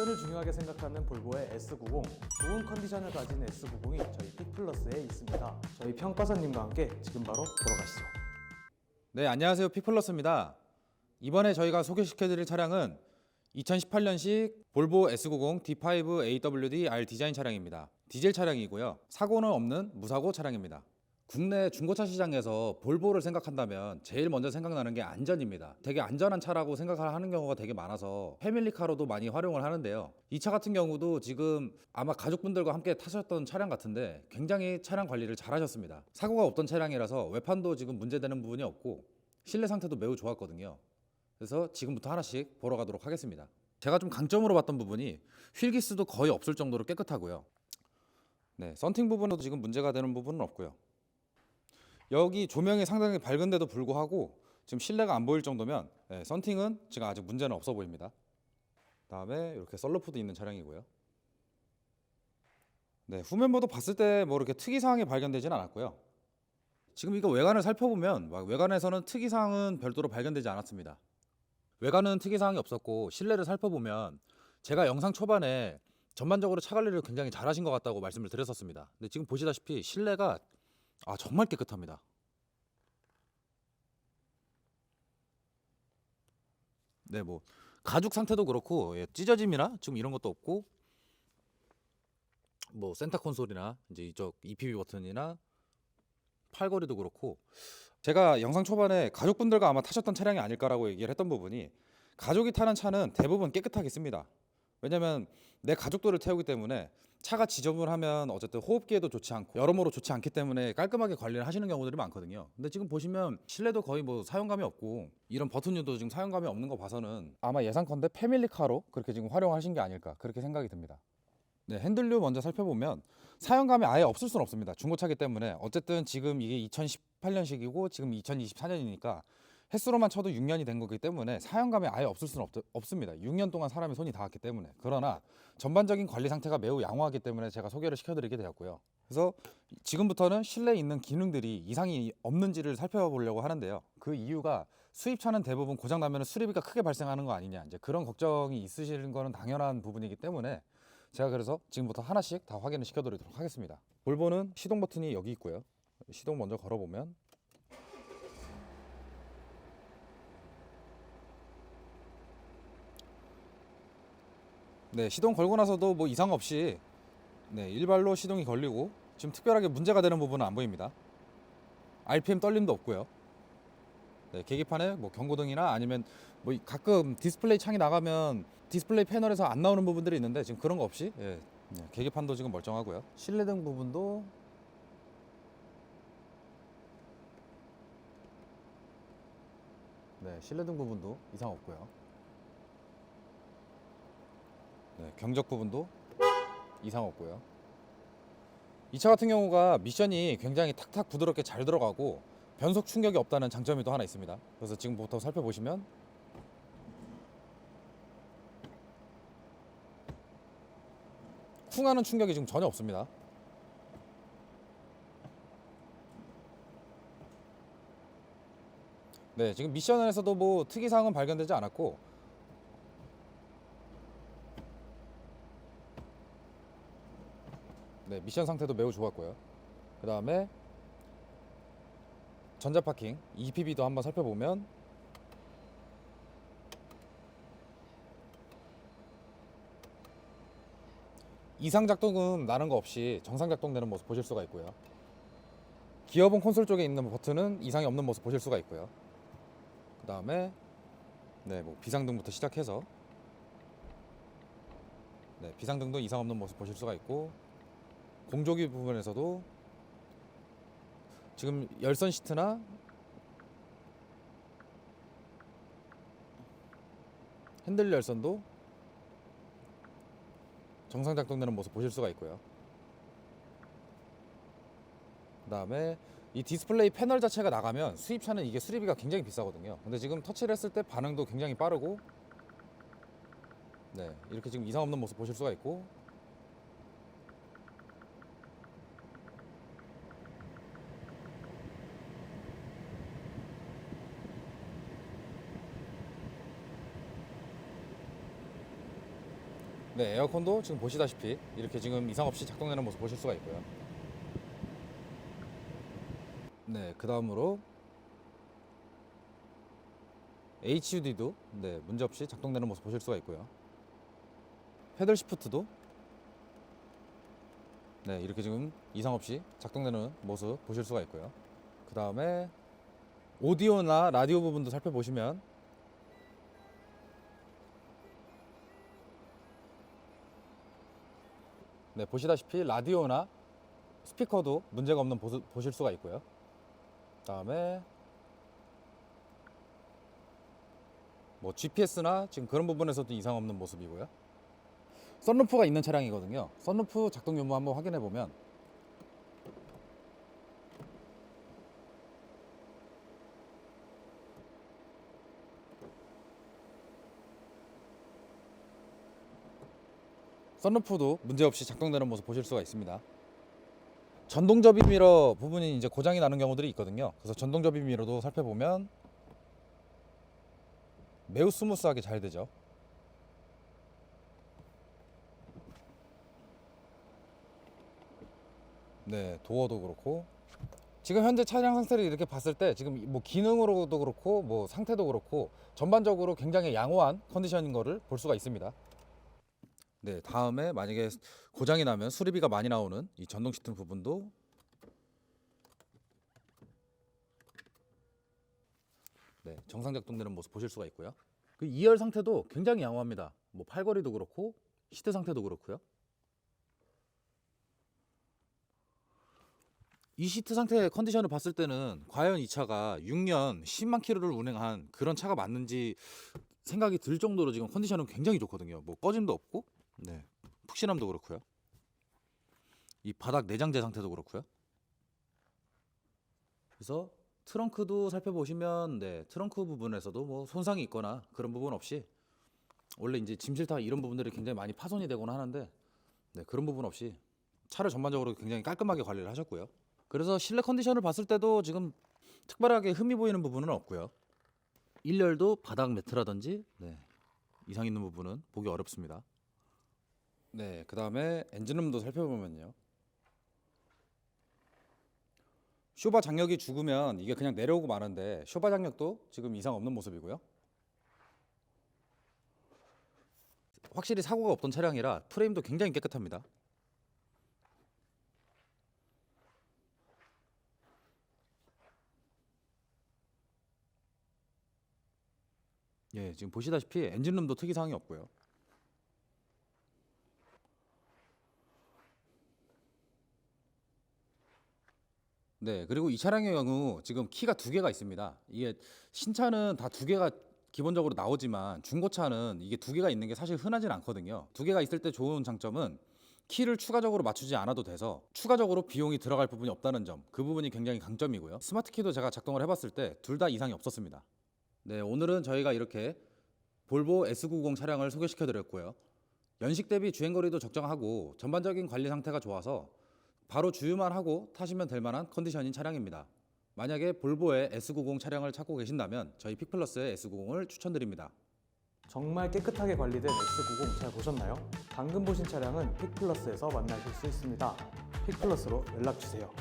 안전을 중요하게 생각하는 볼보의 S90 좋은 컨디션을 가진 S90이 저희 픽플러스에 있습니다. 저희 평가사님과 함께 지금 바로 보러 가시죠. 네, 안녕하세요. 픽플러스입니다. 이번에 저희가 소개시켜드릴 차량은 2018년식 볼보 S90 D5 AWD R 디자인 차량입니다. 디젤 차량이고요. 사고는 없는 무사고 차량입니다. 국내 중고차 시장에서 볼보를 생각한다면 제일 먼저 생각나는 게 안전입니다. 되게 안전한 차라고 생각을 하는 경우가 되게 많아서 패밀리카로도 많이 활용을 하는데요. 이 차 같은 경우도 지금 아마 가족분들과 함께 타셨던 차량 같은데 굉장히 차량 관리를 잘 하셨습니다. 사고가 없던 차량이라서 외판도 지금 문제되는 부분이 없고 실내 상태도 매우 좋았거든요. 그래서 지금부터 하나씩 보러 가도록 하겠습니다. 제가 좀 강점으로 봤던 부분이 휠기스도 거의 없을 정도로 깨끗하고요. 네, 썬팅 부분에도 지금 문제가 되는 부분은 없고요. 여기 조명이 상당히 밝은데도 불구하고 지금 실내가 안 보일 정도면 네, 썬팅은 지금 아직 문제는 없어 보입니다. 다음에 이렇게 썰루프도 있는 차량이고요. 네, 후면부도 봤을 때 뭐 이렇게 특이 사항이 발견되지는 않았고요. 지금 이거 외관을 살펴보면 막 외관에서는 특이 사항은 별도로 발견되지 않았습니다. 외관은 특이 사항이 없었고 실내를 살펴보면 제가 영상 초반에 전반적으로 차 관리를 굉장히 잘하신 것 같다고 말씀을 드렸었습니다. 근데 지금 보시다시피 실내가 아 정말 깨끗합니다. 네, 뭐 가죽 상태도 그렇고 예, 찢어짐이나 지금 이런 것도 없고 뭐 센터 콘솔이나 이제 이쪽 EPB 버튼이나 팔걸이도 그렇고 제가 영상 초반에 가족분들과 아마 타셨던 차량이 아닐까라고 얘기를 했던 부분이 가족이 타는 차는 대부분 깨끗하게 씁니다. 왜냐면 내 가족들을 태우기 때문에 차가 지저분하면 어쨌든 호흡기에도 좋지 않고 여러모로 좋지 않기 때문에 깔끔하게 관리를 하시는 경우들이 많거든요. 근데 지금 보시면 실내도 거의 뭐 사용감이 없고 이런 버튼류도 지금 사용감이 없는 거 봐서는 아마 예상컨대 패밀리카로 그렇게 지금 활용하신 게 아닐까 그렇게 생각이 듭니다. 네, 핸들류 먼저 살펴보면 사용감이 아예 없을 수는 없습니다. 중고차기 때문에 어쨌든 지금 이게 2018년식이고 지금 2024년이니까 횟수로만 쳐도 6년이 된 거기 때문에 사용감이 아예 없을 수는 없, 없습니다. 6년 동안 사람이 손이 닿았기 때문에 그러나 전반적인 관리 상태가 매우 양호하기 때문에 제가 소개를 시켜드리게 되었고요. 그래서 지금부터는 실내에 있는 기능들이 이상이 없는지를 살펴보려고 하는데요. 그 이유가 수입차는 대부분 고장 나면 수리비가 크게 발생하는 거 아니냐 이제 그런 걱정이 있으시는 거는 당연한 부분이기 때문에 제가 그래서 지금부터 하나씩 다 확인을 시켜드리도록 하겠습니다. 볼보는 시동 버튼이 여기 있고요. 시동 먼저 걸어보면 네 시동 걸고 나서도 뭐 이상 없이 네 일발로 시동이 걸리고 지금 특별하게 문제가 되는 부분은 안 보입니다. RPM 떨림도 없고요. 네, 계기판에 뭐 경고등이나 아니면 뭐 가끔 디스플레이 창이 나가면 디스플레이 패널에서 안 나오는 부분들이 있는데 지금 그런 거 없이 예, 네, 계기판도 지금 멀쩡하고요. 실내등 부분도 네, 실내등 부분도 이상 없고요. 네, 경적 부분도 이상 없고요. 이 차 같은 경우가 미션이 굉장히 탁탁 부드럽게 잘 들어가고 변속 충격이 없다는 장점이 또 하나 있습니다. 그래서 지금부터 살펴보시면 쿵하는 충격이 지금 전혀 없습니다. 네, 지금 미션에서도 뭐 특이사항은 발견되지 않았고 네, 미션 상태도 매우 좋았고요. 그 다음에 전자 파킹 EPB도 한번 살펴보면 이상 작동은 나는 거 없이 정상 작동되는 모습 보실 수가 있고요. 기어봉 콘솔 쪽에 있는 버튼은 이상이 없는 모습 보실 수가 있고요. 그 다음에 네, 뭐 비상등부터 시작해서 네, 비상등도 이상 없는 모습 보실 수가 있고 공조기 부분에서도 지금 열선 시트나 핸들 열선도 정상 작동되는 모습 보실 수가 있고요. 그 다음에 이 디스플레이 패널 자체가 나가면 수입차는 이게 수리비가 굉장히 비싸거든요. 근데 지금 터치를 했을 때 반응도 굉장히 빠르고 네 이렇게 지금 이상 없는 모습 보실 수가 있고 네, 에어컨도 지금 보시다시피 이렇게 지금 이상 없이 작동되는 모습 보실 수가 있고요. 네, 그 다음으로 HUD도 네, 문제 없이 작동되는 모습 보실 수가 있고요. 패들 시프트도 네, 이렇게 지금 이상 없이 작동되는 모습 보실 수가 있고요. 그 다음에 오디오나 라디오 부분도 살펴보시면 네, 보시다시피 라디오나 스피커도 문제가 없는 보수, 보실 수가 있고요. 그다음에 뭐 GPS나 지금 그런 부분에서도 이상 없는 모습이고요. 썬루프가 있는 차량이거든요. 썬루프 작동 유무 한번 확인해 보면 썬루프도 문제없이 작동되는 모습 보실 수가 있습니다. 전동 접이 미러 부분이 이제 고장이 나는 경우들이 있거든요. 그래서 전동 접이 미러도 살펴보면 매우 스무스하게 잘 되죠. 네, 도어도 그렇고 지금 현재 차량 상태를 이렇게 봤을 때 지금 뭐 기능으로도 그렇고 뭐 상태도 그렇고 전반적으로 굉장히 양호한 컨디션인 거를 볼 수가 있습니다. 네, 다음에 만약에 고장이 나면 수리비가 많이 나오는 이 전동 시트 부분도 네, 정상 작동되는 모습 보실 수가 있고요. 그 2열 상태도 굉장히 양호합니다. 뭐 팔걸이도 그렇고 시트 상태도 그렇고요. 이 시트 상태 컨디션을 봤을 때는 과연 이 차가 6년 10만 킬로를 운행한 그런 차가 맞는지 생각이 들 정도로 지금 컨디션은 굉장히 좋거든요. 뭐 꺼짐도 없고, 네, 푹신함도 그렇고요. 이 바닥 내장재 상태도 그렇고요. 그래서 트렁크도 살펴보시면, 네, 트렁크 부분에서도 뭐 손상이 있거나 그런 부분 없이 원래 이제 짐 실타 이런 부분들이 굉장히 많이 파손이 되곤 하는데, 네, 그런 부분 없이 차를 전반적으로 굉장히 깔끔하게 관리를 하셨고요. 그래서 실내 컨디션을 봤을 때도 지금 특별하게 흠이 보이는 부분은 없고요. 1열도 바닥 매트라든지 네, 이상 있는 부분은 보기 어렵습니다. 네, 그 다음에 엔진룸도 살펴보면요. 쇼바 장력이 죽으면 이게 그냥 내려오고 마는데 쇼바 장력도 지금 이상 없는 모습이고요. 확실히 사고가 없던 차량이라 프레임도 굉장히 깨끗합니다. 예, 지금 보시다시피 엔진룸도 특이사항이 없고요. 네, 그리고 이 차량의 경우 지금 키가 두 개가 있습니다. 이게 신차는 다 두 개가 기본적으로 나오지만 중고차는 이게 두 개가 있는 게 사실 흔하진 않거든요. 두 개가 있을 때 좋은 장점은 키를 추가적으로 맞추지 않아도 돼서 추가적으로 비용이 들어갈 부분이 없다는 점, 그 부분이 굉장히 강점이고요. 스마트 키도 제가 작동을 해봤을 때 둘 다 이상이 없었습니다. 네, 오늘은 저희가 이렇게 볼보 S90 차량을 소개시켜 드렸고요. 연식 대비 주행 거리도 적정하고 전반적인 관리 상태가 좋아서 바로 주유만 하고 타시면 될 만한 컨디션인 차량입니다. 만약에 볼보의 S90 차량을 찾고 계신다면 저희 픽플러스의 S90을 추천드립니다. 정말 깨끗하게 관리된 S90 잘 보셨나요? 방금 보신 차량은 픽플러스에서 만나실 수 있습니다. 픽플러스로 연락 주세요.